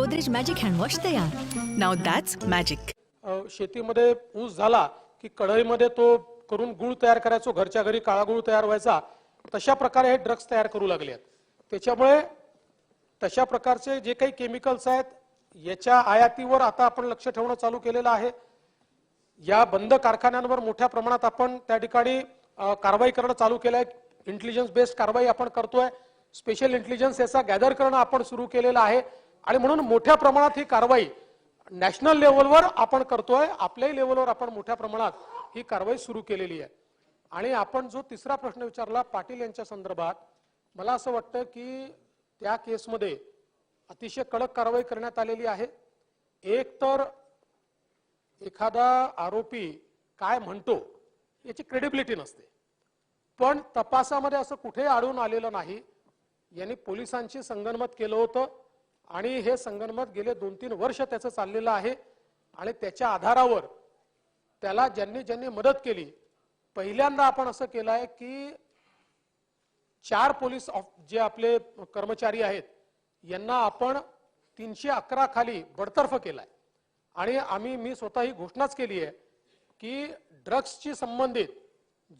Godrej magic handwash तयार. नाव that's magic अ, शेतीमध्ये ऊस झाला की कढईमध्ये तो करून गुळ तयार करायचो घरच्या घरी काळा गुळ तयार व्हायचा तशा प्रकारे हे ड्रग्स तयार करू लागले आहेत. त्याच्यामुळे तशा प्रकारचे जे काही केमिकल्स आहेत याच्या आयातीवर आता आपण लक्ष ठेवणं चालू केलेलं आहे. या बंद कारखान्यांवर मोठ्या प्रमाणात आपण त्या ठिकाणी अ, कारवाई करणं चालू केलं आहे इंटेलिजन्स बेस्ड कारवाई आपण करतोय. स्पेशल इंटेलिजन्स याचा गॅदर करणं आपण सुरू केलेलं आहे. आणि म्हणून मोठ्या प्रमाणात ही कारवाई नॅशनल लेवलवर आपण करतोय आपल्याही लेवलवर आपण मोठ्या प्रमाणात ही कारवाई सुरू केलेली आहे. आणि आपण जो तिसरा प्रश्न विचारला पाटील यांच्या संदर्भात मला असं वाटतं की त्या केसमध्ये अतिशय कडक कारवाई करण्यात आलेली आहे. एक तर एखादा आरोपी काय म्हणतो याची क्रेडिबिलिटी नसते. पण तपासामध्ये असं कुठेही आढळून आलेलं नाही. यांनी पोलिसांशी संगनमत केलं होतं. आणि हे संगनमत गेले दोन तीन वर्ष त्याचं चाललेलं आहे. आणि त्याच्या आधारावर त्याला ज्यांनी ज्यांनी मदत केली पहिल्यांदा आपण असं केलं आहे की चार पोलीस ऑफ- जे आपले कर्मचारी आहेत यांना आपण तीनशे अकरा खाली बडतर्फ केलाय. आणि आम्ही मी स्वतः ही घोषणाच केली आहे की ड्रग्सशी संबंधित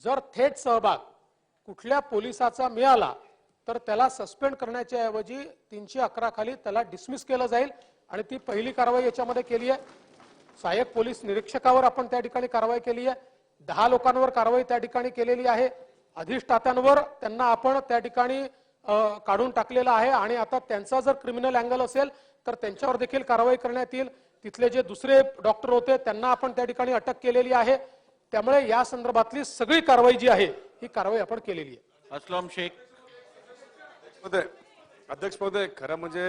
जर थेट सहभाग कुठल्या पोलिसाचा मिळाला तर त्याला सस्पेंड करण्याच्या ऐवजी तीनशे अकरा खाली त्याला डिसमिस केलं जाईल आणि ती पहिली कारवाई याच्यामध्ये केली आहे. सहाय्यक पोलीस निरीक्षकावर आपण त्या ठिकाणी कारवाई केली आहे. दहा लोकांवर कारवाई त्या ठिकाणी केलेली आहे. अधिष्ठात्यांवर त्यांना आपण त्या ठिकाणी काढून टाकलेलं आहे आणि आता त्यांचा जर क्रिमिनल अँगल असेल तर त्यांच्यावर देखील कारवाई करण्यात येईल. तिथले जे दुसरे डॉक्टर होते त्यांना आपण त्या ठिकाणी अटक केलेली आहे. त्यामुळे या संदर्भातली सगळी कारवाई जी आहे ही कारवाई आपण केलेली आहे. असलम शेख. महोदय अध्यक्ष महोदय खरं म्हणजे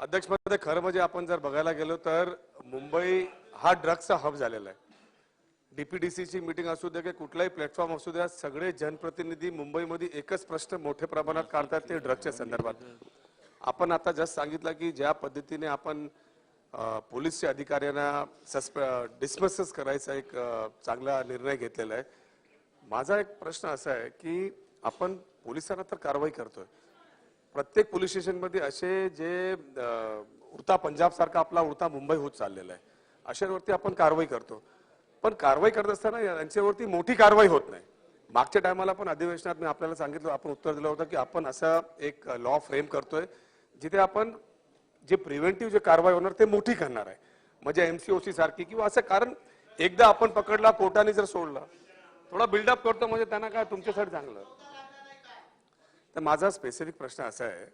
अध्यक्ष महोदय खरं म्हणजे आपण जर बघायला गेलो तर मुंबई हा ड्रग्सचा हब झालेला आहे. डीपीडीसीची मीटिंग असू दे की कुठलाही प्लॅटफॉर्म असू द्या सगळे जनप्रतिनिधी मुंबईमध्ये एकच प्रश्न मोठ्या प्रमाणात काढतात ते ड्रग्सच्या संदर्भात. आपण आता जस्ट सांगितलं की ज्या पद्धतीने आपण पोलीसच्या अधिकाऱ्यांना सस्पे डिसमसच करायचा एक चांगला निर्णय घेतलेला आहे. माझा एक प्रश्न असा आहे की आपण पोलिसांना तर कारवाई करतोय. प्रत्येक पोलीस स्टेशनमध्ये असे जे उडता पंजाब सारखा आपला उडता मुंबई होत चाललेला आहे. अशावरती आपण कारवाई करतो. पण कारवाई करत असताना यांच्यावरती मोठी कारवाई होत नाही. मागच्या टायमाला पण अधिवेशनात मी आपल्याला सांगितलं आपण उत्तर दिलं होतं की आपण असा एक लॉ फ्रेम करतोय जिथे आपण जे प्रिव्हेंटिव्ह जे कारवाई होणार ते मोठी करणार आहे. म्हणजे एमसीओसी सारखी किंवा असं कारण एकदा आपण पकडला कोर्टाने जर सोडला थोडा बिल्डअप करतो म्हणजे त्यांना काय तुमच्यासाठी चांगलं. तर माझा स्पेसिफिक प्रश्न असा आहे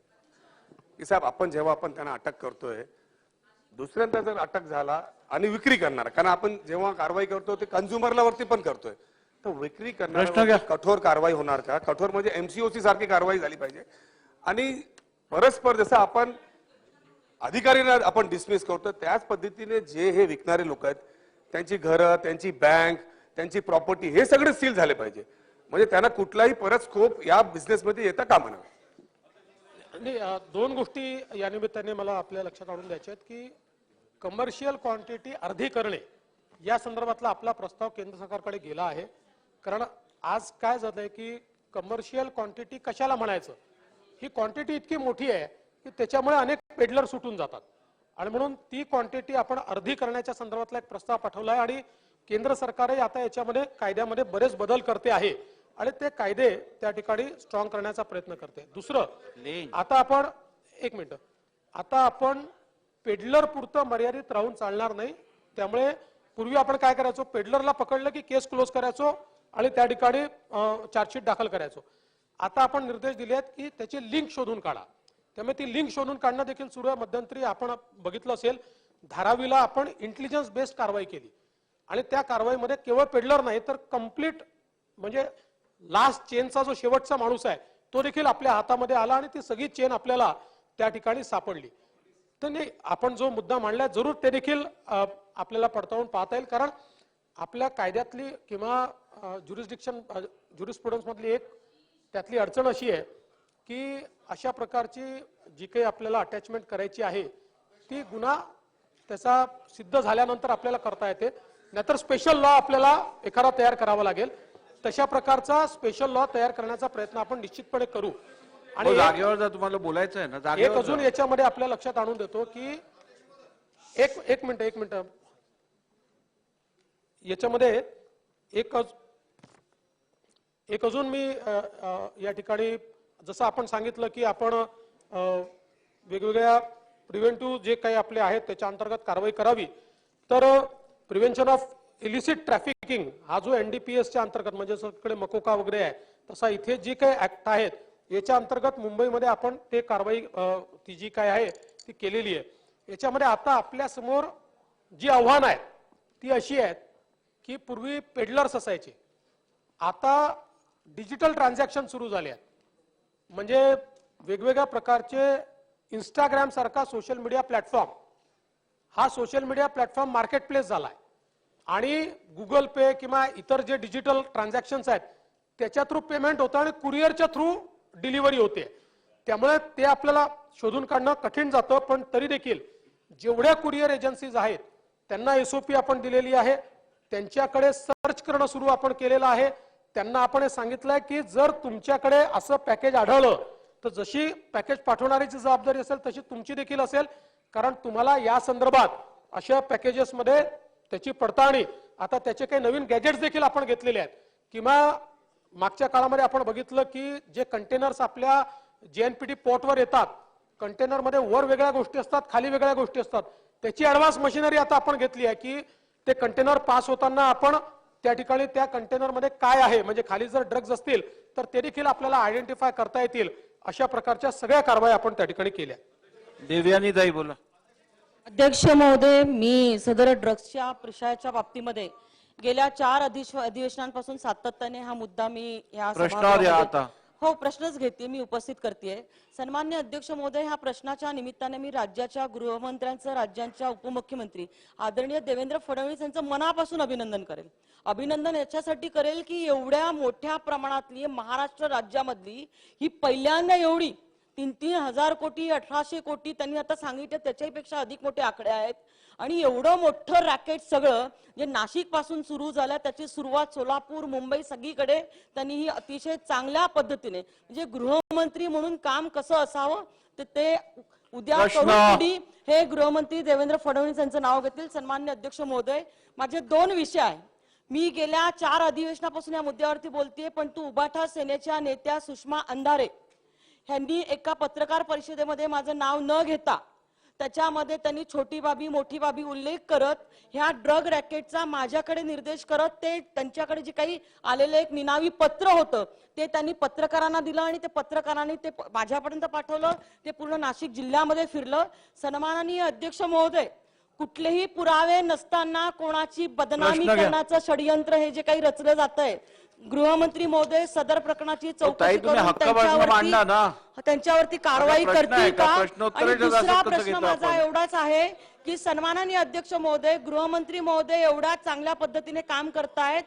की साहेब आपण जेव्हा आपण त्यांना अटक करतोय दुसऱ्यांदा जर अटक झाला आणि विक्री करणार कारण आपण जेव्हा कारवाई करतो ते कन्झ्युमरला वरती पण करतोय. तर विक्री करणार कठोर कारवाई होणार का? कठोर म्हणजे एमसीओसी सारखी कारवाई झाली पाहिजे. आणि परस्पर जसं आपण अधिकारीला आपण डिसमिस करतो त्याच पद्धतीने जे हे विकणारे लोक आहेत त्यांची घरं त्यांची बँक त्यांची प्रॉपर्टी हे सगळे सील झाले पाहिजे. म्हणजे त्यांना कुठलाही परत स्कोप या बिझनेसमध्ये येता कामा नये. आणि दोन गोष्टी या निमित्ताने मला आपल्या लक्षात आणून द्यायच्या आहेत की कमर्शियल क्वांटिटी अर्धी करणे या संदर्भातला आपला प्रस्ताव केंद्र सरकारकडे गेला आहे. कारण आज काय झालंय की कमर्शियल क्वांटिटी कशाला म्हणायचं? ही क्वांटिटी इतकी मोठी आहे की त्याच्यामुळे अनेक पेडलर सुटून जातात. आणि म्हणून ती क्वांटिटी आपण अर्धी करण्याच्या संदर्भातला एक प्रस्ताव पाठवला आहे आणि केंद्र सरकारही आता याच्यामध्ये कायद्यामध्ये बरेच बदल करते आहे. आणि ते कायदे त्या ठिकाणी स्ट्रॉंग करण्याचा प्रयत्न करते. दुसरं आता आपण एक मिनिट. आता आपण पेडलर पुरतं मर्यादित राहून चालणार नाही. त्यामुळे पूर्वी आपण काय करायचो? पेडलरला पकडलं की केस क्लोज करायचो आणि त्या ठिकाणी चार्जशीट दाखल करायचो. आता आपण निर्देश दिले आहेत की त्याची लिंक शोधून काढा. त्यामुळे ती लिंक शोधून काढणं देखील सुरू आहे. मध्यंतरी आपण बघितलं असेल धारावीला आपण इंटेलिजन्स बेस्ड कारवाई केली. आणि त्या कारवाईमध्ये केवळ पेडलर नाही तर कंप्लीट म्हणजे लास्ट चेनचा जो शेवटचा माणूस आहे तो देखील आपल्या हातामध्ये आला आणि ती सगळी चेन आपल्याला त्या ठिकाणी सापडली. तर नाही आपण जो मुद्दा मांडला जरूर ते देखील आपल्याला पडताळून पाहता येईल. कारण आपल्या कायद्यातली किंवा ज्युरिस्डिक्शन ज्युरिस्प्रुडन्समधली एक त्यातली अडचण अशी आहे की अशा प्रकारची जी काही आपल्याला अटॅचमेंट करायची आहे ती गुन्हा त्याचा सिद्ध झाल्यानंतर आपल्याला करता येते. नाहीतर स्पेशल लॉ आपल्याला एखादा तयार करावा लागेल. तशा प्रकारचा स्पेशल लॉ तयार करण्याचा प्रयत्न आपण निश्चितपणे करू. आणि हो, जागेवर जर तुम्हाला बोलायचं आहे ना एक अजून. याच्यामध्ये आपल्या लक्षात आणून देतो की एक एक मिनिट एक मिनिट. याच्यामध्ये एक एक अजून मी या ठिकाणी जसं आपण सांगितलं की आपण वेगवेगळ्या प्रिव्हेंटिव्ह जे काही आपले आहेत त्याच्या अंतर्गत कारवाई करावी. तर प्रिव्हेन्शन ऑफ इलिसिट ट्रॅफिकिंग हा जो एनडीपीएसच्या अंतर्गत म्हणजे सगळे मकोका वगैरे आहे तसा इथे जी काही ऍक्ट आहेत याच्या अंतर्गत मुंबईमध्ये आपण ते कारवाई ती जी काय आहे ती केलेली आहे. याच्यामध्ये आता आपल्यासमोर जी आव्हानं आहेत ती अशी आहेत की पूर्वी पेडलर्स असायचे. आता डिजिटल ट्रान्झॅक्शन सुरू झाले आहेत. म्हणजे वेगवेगळ्या प्रकारचे इंस्टाग्राम सारखा सोशल मीडिया प्लॅटफॉर्म हा social media platform market place आहे. आणि गुगल पे किंवा इतर जे डिजिटल ट्रान्झॅक्शन्स आहेत त्याच्या थ्रू पेमेंट होतं आणि कुरिअरच्या थ्रू डिलिव्हरी होते. त्यामुळे ते आपल्याला शोधून काढणं कठीण जातं पण तरी देखील जेवढ्या कुरिअर एजन्सीज आहेत त्यांना एसओपी आपण दिलेली आहे. त्यांच्याकडे सर्च करणं सुरू आपण केलेलं आहे. त्यांना आपण हे सांगितलंय की जर तुमच्याकडे असं पॅकेज आढळलं तर जशी पॅकेज पाठवणाऱ्याची जबाबदारी असेल तशी तुमची देखील असेल. कारण तुम्हाला या संदर्भात अशा पॅकेजेसमध्ये त्याची पडताळणी. आता त्याचे काही नवीन गॅजेट्स देखील आपण घेतलेले आहेत. किंवा मागच्या काळामध्ये आपण बघितलं की जे कंटेनर्स आपल्या जेएनपीटी पोर्टवर येतात कंटेनरमध्ये वर वेगळ्या गोष्टी असतात खाली वेगळ्या गोष्टी असतात. त्याची ऍडव्हान्स मशिनरी आता आपण घेतली आहे की ते कंटेनर पास होताना आपण त्या ठिकाणी त्या कंटेनरमध्ये काय आहे म्हणजे खाली जर ड्रग्ज असतील तर ते देखील आपल्याला आयडेंटिफाय करता येतील. अशा प्रकारच्या सगळ्या कारवाई आपण त्या ठिकाणी केल्या. देवयानी जाई बोला. अध्यक्ष महोदय मी सदर ड्रग्सच्या प्रशाच्या बाबतीमध्ये गेल्या चार अधिश- अधिवेशनांपासून सातत्याने हा मुद्दा मी या सभागृहामध्ये-. हो प्रश्नच घेते मी उपस्थित करते सन्मान्य अध्यक्ष महोदय ह्या प्रश्नाच्या निमित्ताने मी राज्याच्या गृहमंत्र्यांचं राज्यांच्या उपमुख्यमंत्री आदरणीय देवेंद्र फडणवीस यांचं मनापासून अभिनंदन करेल अभिनंदन याच्यासाठी करेल की एवढ्या मोठ्या प्रमाणातली महाराष्ट्र राज्यामधली ही पहिल्यांदा एवढी तीन तीन हजार कोटी अठराशे कोटी त्यांनी आता सांगितलं त्याच्यापेक्षा अधिक मोठे आकडे आहेत. आणि एवढं मोठं रॅकेट सगळं जे नाशिकपासून सुरू झालं त्याची सुरुवात सोलापूर मुंबई सगळीकडे त्यांनी ही अतिशय चांगल्या पद्धतीने म्हणजे गृहमंत्री म्हणून काम कसं असावं ते ते उद्या हे गृहमंत्री देवेंद्र फडणवीस यांचं नाव घेतील सन्मान्य अध्यक्ष महोदय. माझे दोन विषय आहे. मी गेल्या चार अधिवेशनापासून या मुद्द्यावरती बोलतेय पण तू उबाठा सेनेच्या नेत्या सुषमा अंधारे. ह्यांनी एका पत्रकार परिषदेमध्ये माझं नाव न घेता त्याच्यामध्ये त्यांनी छोटी बाबी मोठी बाबी उल्लेख करत ह्या ड्रग रॅकेटचा माझ्याकडे निर्देश करत ते त्यांच्याकडे जे काही आलेलं एक निनावी पत्र होतं ते त्यांनी पत्रकारांना दिलं आणि ते पत्रकारांनी ते माझ्यापर्यंत पाठवलं ते पूर्ण नाशिक जिल्ह्यामध्ये फिरलं सन्माननीय अध्यक्ष महोदय कुठलेही पुरावे नसताना कोणाची बदनामी. करण्याचं षडयंत्र हे जे काही रचलं जात आहे गृहमंत्री महोदय सदर प्रकरणाची चौकशी करून. त्यांच्यावरती कारवाई करतील का? आणि दुसरा प्रश्न माझा? एवढाच आहे की सन्माननीय अध्यक्ष महोदय गृहमंत्री महोदय एवढ्या चांगल्या पद्धतीने काम करतायत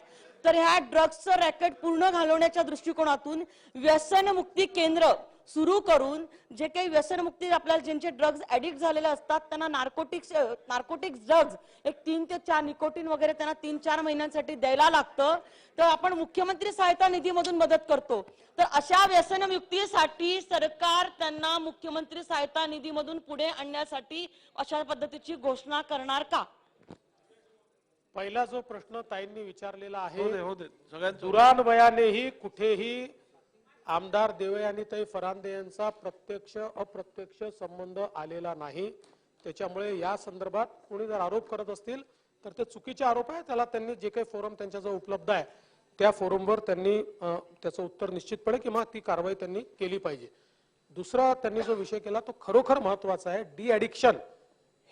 तर ह्या ड्रग्सचं रॅकेट पूर्ण घालवण्याच्या दृष्टिकोनातून व्यसनमुक्ती केंद्र सुरू करून जे काही व्यसनमुक्ती आपल्याला ज्यांचे ड्रग्ज ऍडिक्ट झालेले असतात त्यांना नार्कोटिक्स नार्कोटिक्स ड्रग्ज एक तीन ते चार निकोटीन वगैरे त्यांना तीन चार महिन्यांसाठी द्यायला लागतं. तर आपण मुख्यमंत्री सहायता निधीमधून मदत करतो. तर अशा व्यसनमुक्तीसाठी सरकार त्यांना मुख्यमंत्री सहायता निधीमधून पुढे आणण्यासाठी अशा पद्धतीची घोषणा करणार का? पहिला जो प्रश्न ताईंनी विचारलेला हो आहे दे हो दे. कुठेही आमदार देवे आणि तई फरांदे यांचा प्रत्यक्ष अप्रत्यक्ष संबंध आलेला नाही. त्याच्यामुळे या संदर्भात कोणी जर आरोप करत असतील तर ते चुकीचे आरोप आहे त्याला त्यांनी जे काही फोरम त्यांच्याजवळ उपलब्ध आहे त्या फोरमवर त्यांनी त्याचं उत्तर निश्चितपणे किंवा ती कारवाई त्यांनी केली पाहिजे. दुसरा त्यांनी जो विषय केला तो खरोखर महत्त्वाचा आहे. डी ॲडिक्शन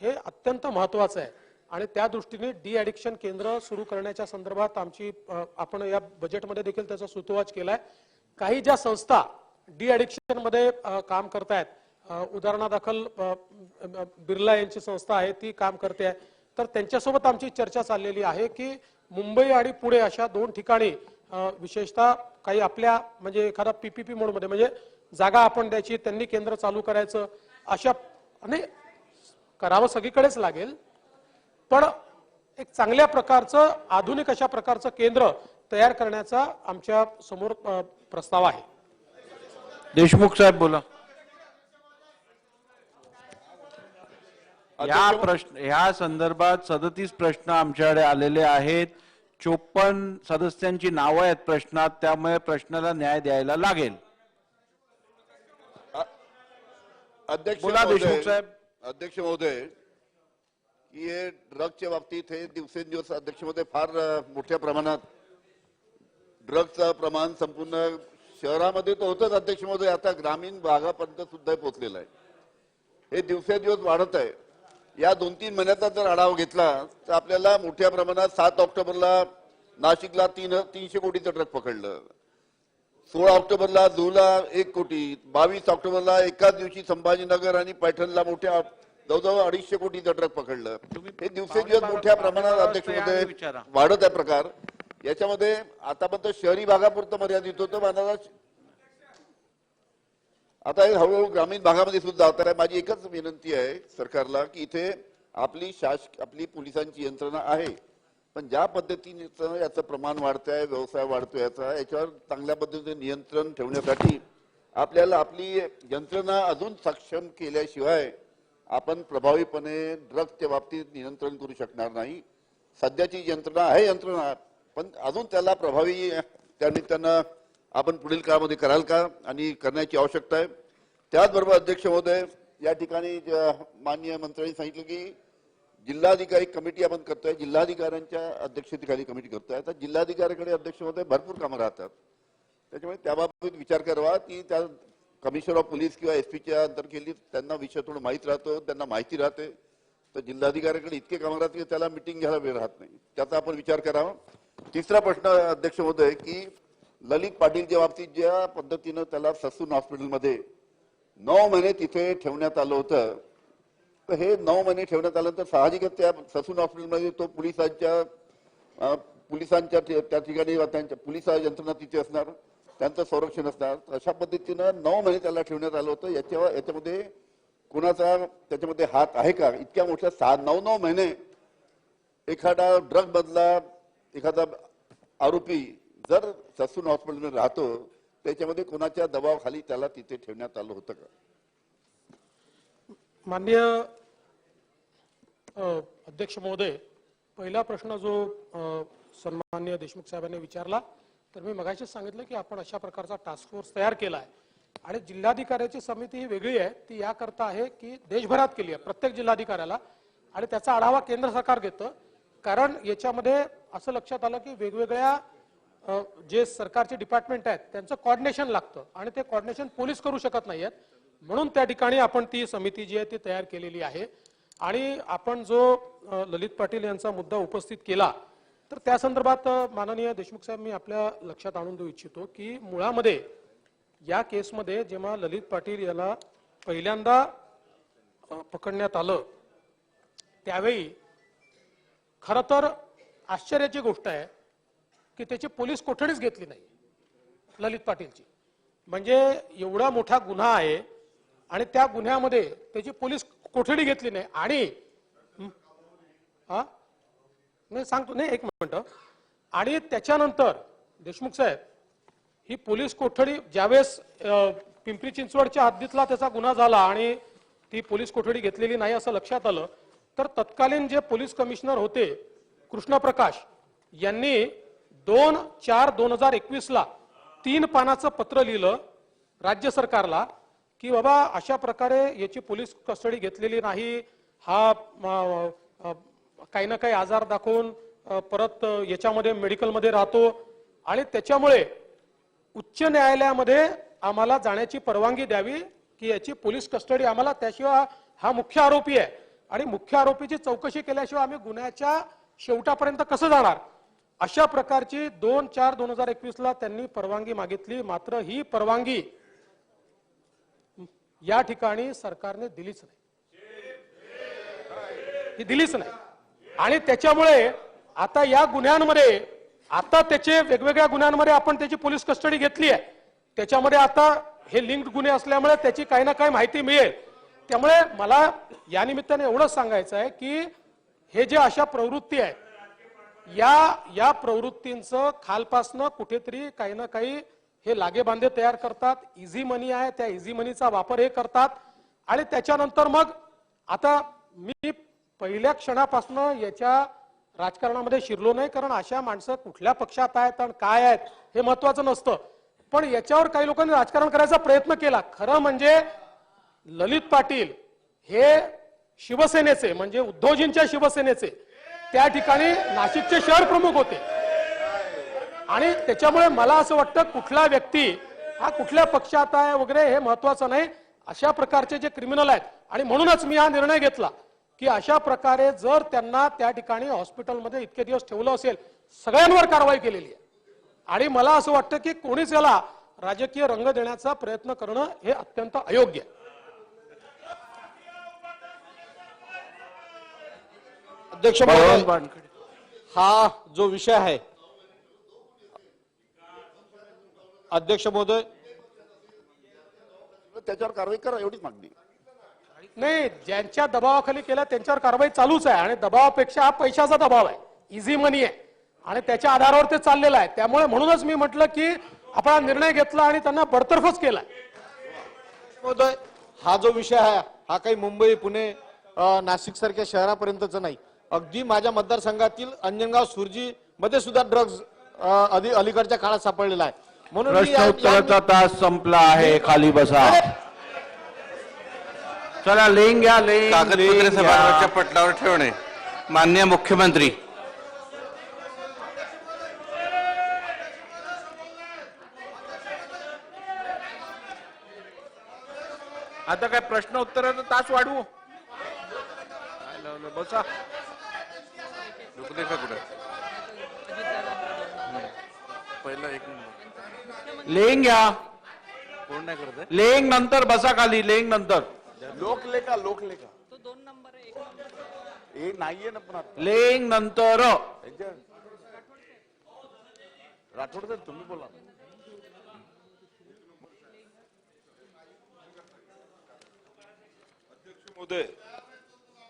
हे अत्यंत महत्वाचं आहे. आणि त्या दृष्टीने डी ॲडिक्शन केंद्र सुरू करण्याच्या संदर्भात आमची आपण या बजेटमध्ये देखील त्याचा सुतोवाच केलाय. काही ज्या संस्था डी ॲडिक्शनमध्ये काम करतायत अ, उदाहरणादाखल बिर्ला यांची संस्था आहे ती काम करते आहे. तर त्यांच्यासोबत आमची चर्चा चाललेली आहे की मुंबई आणि पुणे अशा दोन ठिकाणी विशेषतः काही आपल्या म्हणजे एखादा पीपीपी मोडमध्ये म्हणजे जागा आपण द्यायची त्यांनी केंद्र चालू करायचं अशा आणि करावं सगळीकडेच लागेल. पण एक चांगल्या प्रकारचं आधुनिक अशा प्रकारचं केंद्र तयार करण्याचा आमच्यासमोर प्रस्ताव आहे. देशमुख साहेब बोला. या प्रश्न ह्या संदर्भात सदतीस प्रश्न आमच्याकडे आलेले आहेत. चोपन्न सदस्यांची नावं आहेत प्रश्नात त्यामुळे प्रश्नाला न्याय द्यायला लागेल. अध्यक्ष बोला देशमुख महोदय साहेब. अध्यक्ष महोदय की हे ड्रगच्या बाबतीत हे दिवसेंदिवस अध्यक्ष महोदय फार अ, मोठ्या प्रमाणात ड्रगचं प्रमाण संपूर्ण शहरामध्ये तर होतच. अध्यक्ष महोदय आता ग्रामीण भागापर्यंत सुद्धा हे पोहोचलेलं आहे. हे दिवसेंदिवस वाढत आहे. या दोन तीन महिन्याचा जर आढावा घेतला तर आपल्याला मोठ्या प्रमाणात सात ऑक्टोबरला नाशिकला तीन तीनशे कोटीचं ट्रक पकडलं. सोळा ऑक्टोबरला जुहूला एक कोटी बावीस ऑक्टोबरला एकाच दिवशी संभाजीनगर आणि पैठणला मोठ्या जवळजवळ अडीचशे कोटीचं ट्रक पकडलं. हे दिवसेंदिवस मोठ्या प्रमाणात अध्यक्ष. वाढत आहे प्रकार. याच्यामध्ये आतापर्यंत शहरी भागापुरतं मर्यादित होतं माझा आता हे हळूहळू ग्रामीण भागामध्ये सुद्धा आता आहे. माझी एकच विनंती आहे सरकारला की इथे आपली शास आपली पोलिसांची यंत्रणा आहे पण ज्या पद्धतीने याचं प्रमाण वाढत आहे व्यवसाय वाढतोय याचा याच्यावर चांगल्या पद्धतीने नियंत्रण ठेवण्यासाठी आपल्याला आपली यंत्रणा अजून सक्षम केल्याशिवाय आपण प्रभावीपणे ड्रग्सच्या बाबतीत नियंत्रण करू शकणार नाही सध्याची यंत्रणा आहे यंत्रणा पण अजून त्याला प्रभावी त्या निमित्तानं आपण पुढील काळामध्ये कराल का आणि करण्याची आवश्यकता आहे. त्याचबरोबर अध्यक्ष महोदय या ठिकाणी माननीय मंत्र्यांनी सांगितलं की जिल्हाधिकारी कमिटी आपण करतोय जिल्हाधिकाऱ्यांच्या अध्यक्षतेखाली कमिटी करतोय. आता जिल्हाधिकाऱ्याकडे अध्यक्ष महोदय भरपूर कामं राहतात. त्याच्यामुळे त्याबाबतीत विचार करावा की त्या कमिशनर ऑफ पोलीस किंवा एस पीच्या अंतर्गेली त्यांना विषय थोडं माहीत राहतो त्यांना माहिती राहते. तर जिल्हाधिकाऱ्याकडे इतके कामं राहते की त्याला मिटिंग घ्यायला वेळ राहत नाही. त्याचा आपण विचार करावा. तिसरा प्रश्न अध्यक्ष होतोय की ललित पाटीलच्या बाबतीत ज्या पद्धतीनं त्याला ससून हॉस्पिटलमध्ये नऊ महिने तिथे ठेवण्यात आलं होतं तर हे नऊ महिने ठेवण्यात आलं तर साहजिकच त्या ससून हॉस्पिटलमध्ये तो पोलिसांच्या पोलिसांच्या त्या ठिकाणी त्यांच्या पोलीस यंत्रणा तिथे असणार त्यांचं संरक्षण असणार अशा पद्धतीनं नऊ महिने त्याला ठेवण्यात आलं होतं. याच्या याच्यामध्ये कुणाचा त्याच्यामध्ये हात आहे का? इतक्या मोठ्या सहा नऊ नऊ महिने एखादा ड्रग मधला एखादा आरोपी जर ससून हॉस्पिटलमध्ये राहतो त्याच्यामध्ये कोणाच्या दबावाखाली त्याला तिथे ठेवण्यात आलं होतं का? माननीय अध्यक्ष महोदय पहिला प्रश्न जो सन्मान्य सन्माननीय देशमुख साहेबांनी विचारला तर मी मगाशीच सांगितलं की आपण अशा प्रकारचा टास्क फोर्स तयार केला आहे आणि जिल्हाधिकाऱ्याची समिती ही वेगळी आहे ती याकरता आहे की देशभरात केली आहे प्रत्येक जिल्हाधिकाऱ्याला. आणि त्याचा आढावा केंद्र सरकार घेतं कारण याच्यामध्ये असं लक्षात आलं की वेगवेगळ्या जे सरकारचे डिपार्टमेंट आहेत त्यांचं कॉर्डिनेशन लागतं. आणि ते कॉर्डिनेशन पोलीस करू शकत नाहीयेत. म्हणून त्या ठिकाणी आपण ती समिती जी आहे ती तयार केलेली आहे. आणि आपण जो ललित पाटील यांचा मुद्दा उपस्थित केला तर त्या संदर्भात माननीय देशमुख साहेब मी आपल्या लक्षात आणून देऊ इच्छितो की मुळामध्ये या केसमध्ये जेव्हा ललित पाटील याला पहिल्यांदा पकडण्यात आलं त्यावेळी खरं तर आश्चर्याची गोष्ट आहे की त्याची पोलीस कोठडीच घेतली नाही ललित पाटीलची. म्हणजे एवढा मोठा गुन्हा आहे आणि त्या गुन्ह्यामध्ये त्याची पोलीस कोठडी घेतली नाही. आणि हं? हा? नाही सांगतो नाही एक मिनिट. आणि त्याच्यानंतर देशमुख साहेब ही पोलीस कोठडी ज्यावेळेस पिंपरी चिंचवडच्या हद्दीतला त्याचा गुन्हा झाला आणि ती पोलीस कोठडी घेतलेली नाही असं लक्षात आलं तर तत्कालीन जे पोलीस कमिशनर होते कृष्णप्रकाश यांनी दोन चार दोन हजार एकवीस ला तीन पानाचं पत्र लिहिलं राज्य सरकारला की बाबा अशा प्रकारे याची पोलीस कस्टडी घेतलेली नाही. हा काही ना काही आजार दाखवून परत याच्यामध्ये मेडिकलमध्ये राहतो. आणि त्याच्यामुळे उच्च न्यायालयामध्ये आम्हाला जाण्याची परवानगी द्यावी की याची पोलीस कस्टडी आम्हाला त्याशिवाय हा मुख्य आरोपी आहे. आणि मुख्य आरोपीची चौकशी केल्याशिवाय आम्ही गुन्ह्याच्या शेवटापर्यंत कसं जाणार? अशा प्रकारची दोन चार दोन हजार एकवीस ला त्यांनी परवानगी मागितली. मात्र ही परवानगी या ठिकाणी सरकारने दिलीच नाही. ही दिलीच नाही. आणि त्याच्यामुळे आता या गुन्ह्यांमध्ये आता त्याचे वेगवेगळ्या गुन्ह्यांमध्ये आपण त्याची पोलीस कस्टडी घेतली आहे. त्याच्यामध्ये आता हे लिंक्ड गुन्हे असल्यामुळे त्याची काही ना काही माहिती मिळेल. त्यामुळे मला या निमित्ताने एवढंच सांगायचं आहे की हे जे अशा प्रवृत्ती आहेत या या प्रवृत्तींचं खालपासनं कुठेतरी काही ना काही हे लागेबांधे तयार करतात इझी मनी आहे त्या इझी मनीचा वापर हे करतात. आणि त्याच्यानंतर मग आता मी पहिल्या क्षणापासून याच्या राजकारणामध्ये शिरलो नाही कारण अशा माणसं कुठल्या पक्षात आहेत आणि काय आहेत हे महत्वाचं नसतं. पण याच्यावर काही लोकांनी राजकारण करायचा प्रयत्न केला. खरं म्हणजे ललित पाटील हे शिवसेनेचे म्हणजे उद्धवजींच्या शिवसेनेचे त्या ठिकाणी नाशिकचे शहर प्रमुख होते. आणि त्याच्यामुळे मला असं वाटतं कुठला व्यक्ती हा कुठल्या पक्षात आहे वगैरे हे महत्वाचं नाही. अशा प्रकारचे जे क्रिमिनल आहेत आणि म्हणूनच मी हा निर्णय घेतला की अशा प्रकारे जर त्यांना त्या ठिकाणी हॉस्पिटलमध्ये इतके दिवस ठेवलं असेल सगळ्यांवर कारवाई केलेली आहे. आणि मला असं वाटतं की कोणीच याला राजकीय रंग देण्याचा प्रयत्न करणं हे अत्यंत अयोग्य आहे. अध्यक्ष हा जो विषय आहे अध्यक्ष महोदय. त्याच्यावर कारवाई करा एवढीच मागणी. नाही ज्यांच्या दबावाखाली केल्या त्यांच्यावर कारवाई चालूच आहे. आणि दबावापेक्षा हा पैशाचा दबाव आहे. इझी मनी आहे. आणि त्याच्या आधारावर ते चाललेलं आहे. त्यामुळे म्हणूनच मी म्हटलं की आपण हा निर्णय घेतला आणि त्यांना बडतर्फच केलाय. महोदय हा जो विषय आहे हा काही मुंबई पुणे नाशिक सारख्या शहरापर्यंतच नाही. अगदी माझ्या मतदारसंघातील अंजनगाव सुरजी मध्ये सुद्धा ड्रग्ज अलीकडच्या काळात सापडलेला आहे. म्हणून मी प्रश्न या- उत्तराचा तास संपला आहे खाली बसा. चला लेंग घ्या लेंग कागदपत्रे लेंग घ्या. सभागृहाच्या पटलावर ठेवणे. मान्य मुख्यमंत्री. आता काय प्रश्न उत्तराचा तास वाढवू? बसा. रुपरेखा कुठे? पहिला एक नंबर. लेंग घ्या कोण नाही करत आहे? लेंग नंतर बसा खाली लेंग नंतर. लोकलेखा लोकलेखा हे नाहीये ना पण आता. लेंग नंतर. राठोड सर तुम्ही बोला. महोदय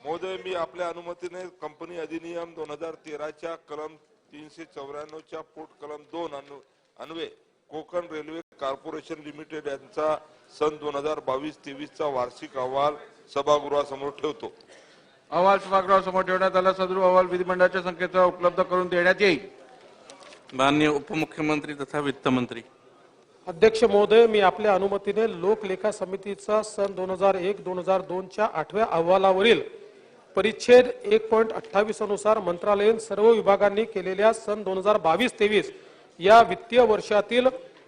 महोदय मी आपल्या अनुमतीने कंपनी अधिनियम दोन हजार तेराच्या कलम तीनशे चौऱ्याण्णवच्या पोट कलम दोन अनु अन्वये कोकण रेल्वे कॉर्पोरेशन लिमिटेड यांचा सन दोन हजार बावीस तेवीसचा वार्षिक अहवाल सभागृहासमोर ठेवतो. अहवाल सभागृहासमोर ठेवण्यात आला. सदर अहवाल विधिमंडळाच्या संकेतस्थळावर उपलब्ध करून देण्यात येईल. मान्य उपमुख्यमंत्री तथा वित्तमंत्री. अध्यक्ष महोदय मी आपल्या अनुमतीने लोकलेखा समितीचा सन दोन हजार एक दोन हजार दोनच्या आठव्या अहवालावरील परिच्छेद एक पॉईंट अठ्ठावीस अनुसार मंत्रालयीन सर्व विभागांनी केलेल्या सन दोन हजार बावीस तेवीस या वित्तीय वर्षातील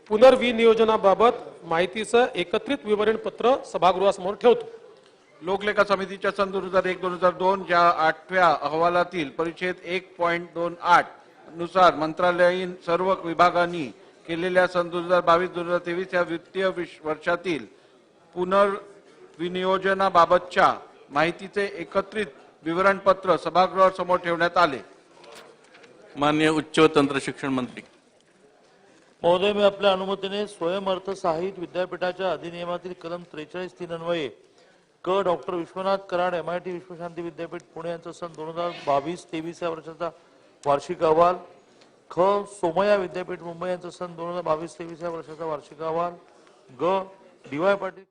पुनर्विनियोजनाबाबत माहितीचं एकत्रित विवरणपत्र सभागृहासमोर ठेवतो. लोकलेखा समितीच्या सन दोन हजार एक दोन हजार दोन ज्या आठव्या अहवालातील परिच्छेद एक पॉईंट दोन आठनुसार मंत्रालयीन सर्व विभागांनी केलेल्या सन दोन हजार बावीस दोन हजार तेवीस या वित्तीय वर्षातील पुनर्विनियोजनाबाबतच्या माहितीचे एकत्रित विवरणपत्र सभागृहासमोर ठेवण्यात आले. मान्य उच्च व तंत्र शिक्षण मंत्री. महोदय मी आपल्या अनुमतीने स्वयंअर्थ साहित्य विद्यापीठाच्या अधिनियमातील कलम त्रेचाळीस तीन अन्वये क डॉक्टर विश्वनाथ कराड एमआयटी विश्वशांती विद्यापीठ पुणे यांचा सन दोन हजार बावीस तेवीस या वर्षाचा वार्षिक अहवाल ख सोमया विद्यापीठ मुंबई यांचा सन दोन हजार बावीस तेवीस या वर्षाचा वार्षिक अहवाल ग डी वाय पाटील